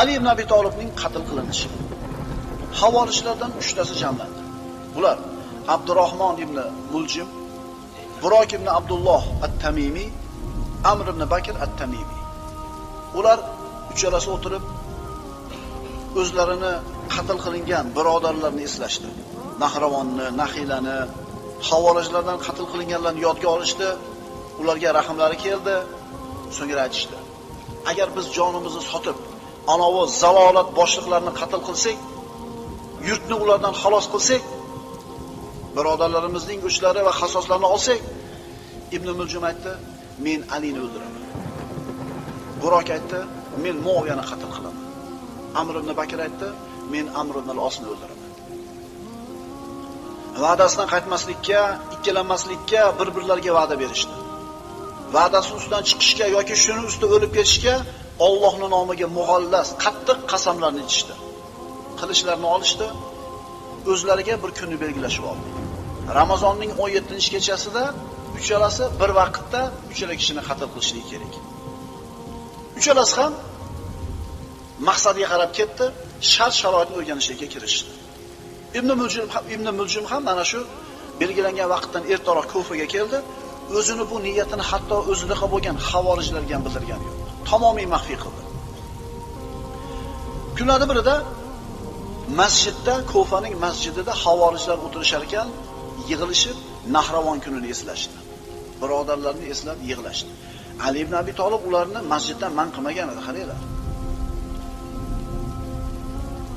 Ali ibn Abi Talibning qatl qilinishi. Havorijlardan 3 tasi jamlandi. Bular Abdurrahmon ibn Muljim, Burok ibn Abdulloh at-Tamimi, Amr ibn Bakr at-Tamimi. Ular uchalasi o'tirib o'zlarini qatl qilingan birodarlarni eslashdi. Nahravonni, Nahilani, Havorijlardan qatl qilinganlarni yodga olishdi. Ularga rahmlari keldi. So'ngra aytishdi: Agar biz jonimizni sotib, anavi zalolat boshliqlarini qatl qilsak, yurtni ulardan xalos qilsak, birodarlarimizning uchlari va hasoslarini olsak, Ibn muljum aytdi: Men Alini o'ldiraman. Burok aytdi: Men Muoviyani qatl qilaman. Amr ibn Bakr aytdi: Men Amr ibn al-Osni o'ldiraman. Va'dasidan qaytmaslikka, ikkilanmaslikka bir-birlariga va'da berishdi. Va'dasi ustidan chiqishga yoki shuni ustida o'lib ketishga Allohning nomiga mug'allas, qattiq qasamlarni ichishdi. Qilichlarni olishdi, o'zlariga bir kunni belgilashib oldi. Ramazonning 17-kechasida uchalasi bir vaqtda uchala kishini qatl qilishligi kerak. Uchalasi ham maqsadiga qarab ketdi, shart sharoitni o'rganishga kirishdi. Ibn Muljim Ibn Muljim ham mana shu belgilangan vaqtdan ertaroq Kufaga keldi. O'zini bu niyatini hatto o'zida bo'lgan xavorijlarga ham bildirgan yo'q. Tamomiy maxfiy qildi. Kunlardan birida masjidda, kofaning masjidida havorijlar o'tirishar ekan, yig'ilishib Nahravon kunini eslashdi. Birodarlarni eslab yig'lashdi. Ali ibn Abi Talib ularni masjiddan man qilmagan edi, qaranglar.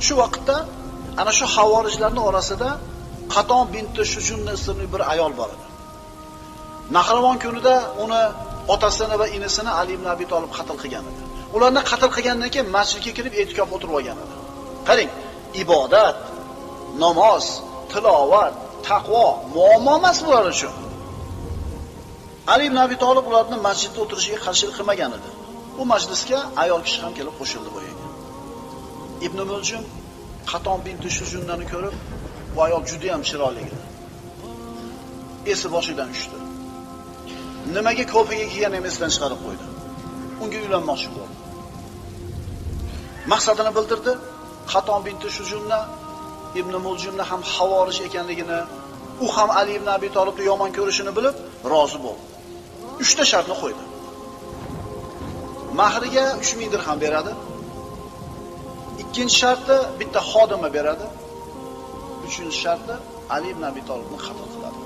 Shu vaqtda ana shu havorijlarning orasida Qaton binti Shujunna ismli bir ayol bor edi. Nahravon kunida uni otasini va inisini Ali ibn Abi Talib qatl qilgan edi. Ularni qatl qilgandan keyin masjidga kirib e'tikof o'tirib olgan edi. Qarang, ibodat, namoz, tilovat, taqvo muammo emas bular uchun. Ali ibn Abi Talib ularni masjidda o'tirishiga qarshilik qilmagan edi. Bu majlisga ayol kishi ham kelib qo'shildi bu yerga. Ibn Muljim Qaton binti Shujunnani ko'rib, bu ayol juda ham chiroyli edi. Esi boshidan tushdi. Nimaga ko'piga kelgan emasdan chiqarib qo'ydi. Unga uylanmoqchi bo'ldi. Maqsadini bildirdi. Qaton binti shujumna Ibn Muljimni ham havorish ekanligini, u ham Ali ibn Abi Talibni yomon ko'rishini bilib, rozi bo'ldi. 3 ta shartni qo'ydi. Mahriga 3000 dirham beradi. Ikkinchi sharti bitta xodima beradi. Uchinchi sharti Ali ibn Abi Talibni qatl qiladi.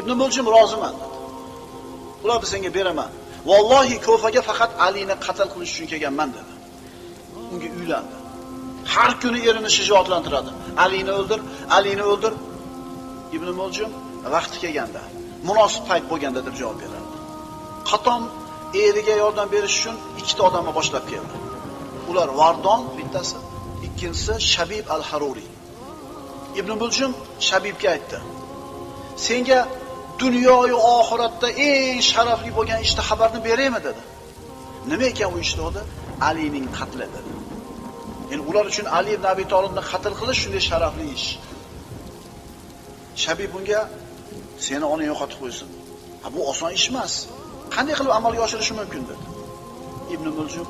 Ibn Muljim roziman dedi. Ularni senga beraman. Vallohi Kofaga faqat Alini qatl qilish uchun kelganman dedi. Unga uylandi. Har kuni erini shijoatlantiradi. Alini o'ldir, Alini o'ldir. Ibn Muljim vaqti kelganda, munosib payt bo'lganda deb javob berardi. Qatom eriga yordam berish uchun ikkita odamni boshlab keldi. Ular Vardon bittasi, ikkinchisi Shabib al-Haruri. Ibn Muljim Shabibga aytdi: "Senga dunyo oxiratda eng sharafli bo'lgan ishni xabarni beraymi?" dedi. Nima ekan u ish dedi? Alining qatli dedi. Ya'ni ular uchun Ali ibn Abi Talibni qatl qilish shunday sharafli ish. Shabib bunga seni onang yo'qotib qo'ysin. Ha bu oson ish emas. Qanday qilib amalga oshirish mumkin dedi. Ibn muljum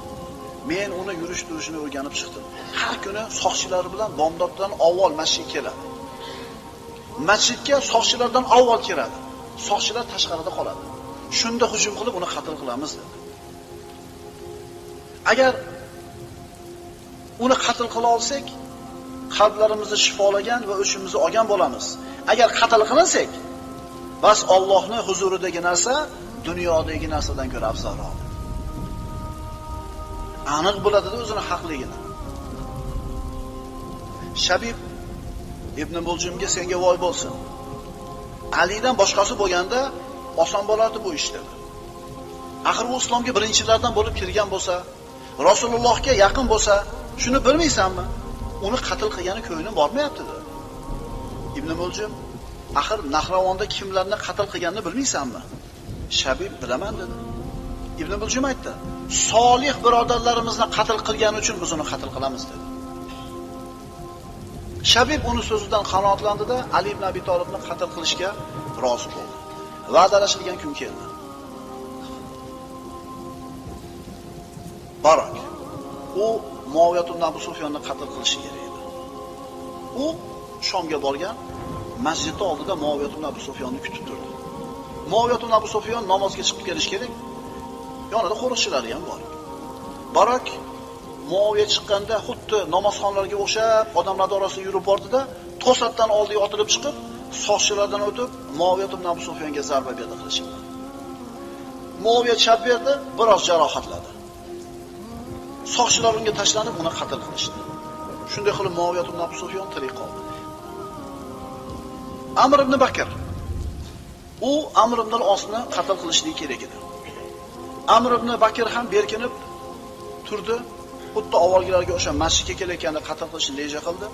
men uni yurish turishini o'rganib chiqdim. Har kuni soqchilar bilan bomdoddan avval masjidga keladi. Masjidga soqchilardan avval kiradi. Soqchilar tashqarida qoladi. Shunda hujum qilib uni qatl qilamiz dedi. Agar uni qatl qila olsak, qalblarimizni shifolagan va o'chimizni olgan bo'lamiz. Agar qatl qilinsak, bas Allohning huzuridagi narsa dunyodagi narsadan ko'ra afzalroq. Aniq biladida o'zini haqligini. Shabib Ibn Muljimga senga voy bo'lsin. Alidan boshqasi bo'lganda oson bo'lardi bu ish dedi. Axir u islomga birinchilardan bo'lib kirgan bo'lsa, Rasulullohga yaqin bo'lsa, shuni bilmaysanmi? Uni qatl qilgani ko'nglim bormayapti dedi. Ibn Muljim axir Nahravonda kimlarni qatl qilganini bilmaysanmi? Shabib bilaman dedi. Ibn Muljim aytdi: "Solih birodarlarimizni qatl qilgani uchun biz uni qatl qilamiz" dedi. Shabib uni so'zidan qanoatlandida Ali ibn Abi Talibni qatl qilishga rozi bo'ldi. Va'dalashilgan kun keldi. Barak. u Muaviyat ibn Abu Sufyonni qatl qilishi kerak edi. U Shomga borgan, masjidning oldida Muaviyat ibn Abu Sufyonni kutib turdi. Muaviyat ibn Abu Sufyon namozga chiqib kelish kerak. Yonida qo'riqchilari ham bor. Barak muoviya chiqqanda xuddi namozxonlarga o'xshab odamlar orasida yurib bordida, to'satdan oldiga otilib chiqib, soqchilardan o'tib muoviya ibn Abu Sufyonga zarba berdi qilishi bilan. muoviya chap berdi, biroz jarohatladi. Soqchilar unga tashlanib, uni qatl qilishdi. Shunday qilib muoviya ibn Abu Sufyon tirik qoldi. Amr ibn Bakr u Amr ibn al-Osni qatl qilishligi kerak edi. Amr ibn Bakr ham berkinib turdi. Xuddi avvalgilarga o'sha masjidga kelayotganda qatl qilishni reja qildi.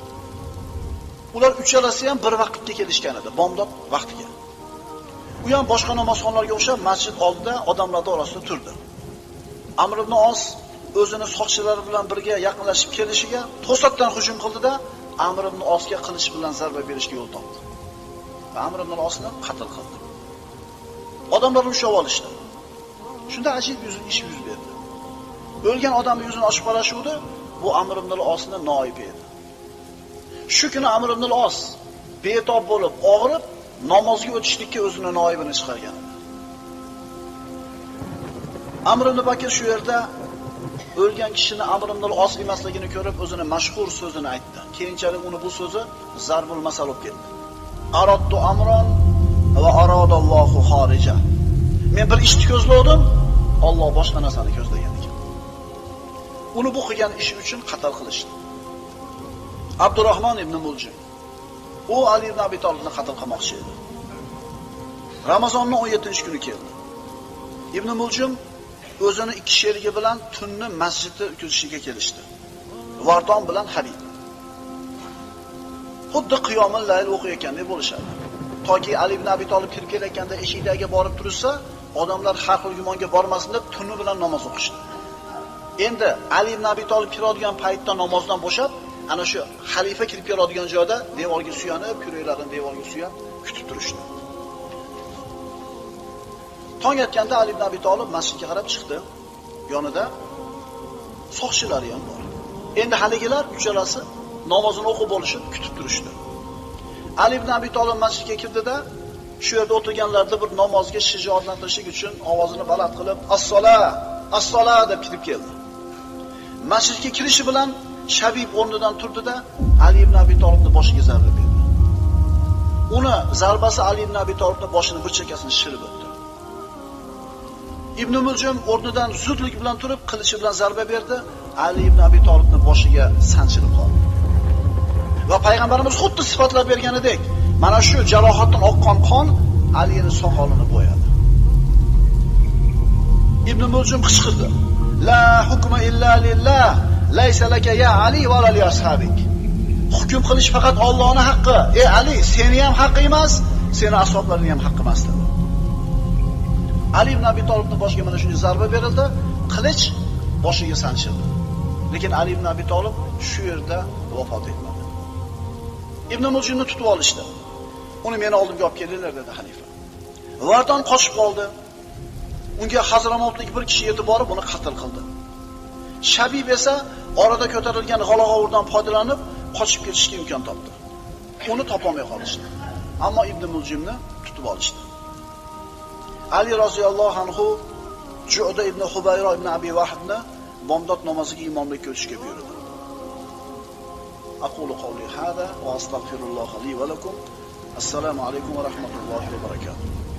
Ular uchalasi ham bir vaqtga kelishgan edi, bomdod vaqtiga. U ham boshqa namozxonlarga o'xshab masjid oldida odamlar orasida turdi. Amr ibn Os o'zini soqchilari bilan birga yaqinlashib kelishiga to'satdan hujum qildida, Amr ibn Osga qilich bilan zarba berishga yo'l topdi. Va Amr ibn Osni qatl qildi. Odamlar ushlab olishdi. Shunda ajib ish yuz berdi. O'lgan odamning yuzini ochib qarashuvdi, bu Amr ibn al-Osni noibi edi. Shu kuni Amr ibn al-Os betob bo'lib, og'rib, namozga o'tishlikka o'zini noibini chiqargan. Amr ibn Bakr shu yerda o'lgan kishini Amr ibn al-Os emasligini ko'rib, o'zini mashhur so'zini aytdi. Keyinchalik uni bu so'zi zarbul masal bo'lib ketdi. Aradtu amron va aradallohu xorija. Men bir ishni ko'zladim, Alloh boshqa narsani ko'zlagan. Uni bu qilgan ishi uchun qatl qilishdi. abdurahmon ibn Muljim u Ali ibn Abi Talibni qatl qilmoqchi edi. Ramazonning 17-kuni keldi. Ibn Muljim o'zini ikki sherigi bilan tunni masjidda o'tkazishiga kelishdi. Vardon bilan Habib. Xuddi qiyomil layl o'qiyotgandek bo'lishadi. Toki Ali ibn Abi Talib kirib kelayotganda eshikdagi borib tursa, odamlar har xil gumonga bormasin deb tunni bilan namoz o'qishdi. Endi Ali ibn Abi Talib kiradigan paytda namozdan bo'shab, ana shu xalifa kirib keladigan joyda devorga suyanib, kuraklarini devorga suyab kutib turishdi. Tong atganda Ali ibn Abi Talib masjidga qarab chiqdi. Yonida soqchilari ham bor. Endi haligilar uchalasi namozini o'qib bo'lishib kutib turishdi. Ali ibn Abi Talib masjidga kirdida, shu yerda o'tirganlarda bir namozga shijoatlantirish uchun ovozini baland qilib, "As-sola, as-sola" deb kirib keldi. Masjidga kirishi bilan Shabib o'rnidan turdida Ali ibn Abi tolibni boshiga zarba berdi. Uni zarbasi Ali ibn Abi Talibning boshini bir chekkasini shirib o'tdi. Ibn Muljim o'rnidan zudlik bilan turib, qilichi bilan zarba berdi. Ali ibn Abi Talibning boshiga sanchilib qoldi. Va payg'ambarimiz xuddi sifatlab berganidek, mana shu jarohatdan oqqan qon Alining soqolini bo'yadi. Ibn Muljim qichqirdi. La hukma illa lillah, laysa laka ya Ali va li ashabik. Hukm qilish faqat Allohning haqqi. Ey Ali, seni ham haqqi emas, seni ashoblaring ham haqqi emas dedi. Ali ibn Abi Talibning boshiga mana shunday zarba berildi, qilich boshiga sanchildi. Lekin Ali ibn Abi Talib shu yerda vafot etmadi. Ibn Muljimni tutib olishdi. Uni meni oldimga olib kelinglar dedi xalifa. Vardon qochib qoldi. Unga Hazramotlik bir kishi yetib borib uni qatl qildi. Shabib esa orada ko'tarilgan g'alag'ovurdan foydalanib qochib ketishga imkon topdi. Uni topolmay qolishdi. Ammo Ibn Muljimni tutib olishdi. Ali roziyallohu anhu Ju'da ibn Hubayro ibn Abi Wahbni bomdod namoziga imomlikka o'tishga buyurdi. Aqulu qawli hada va astaghfirulloh li va lakum. Assalomu alaykum va rahmatullohi va barakatuh.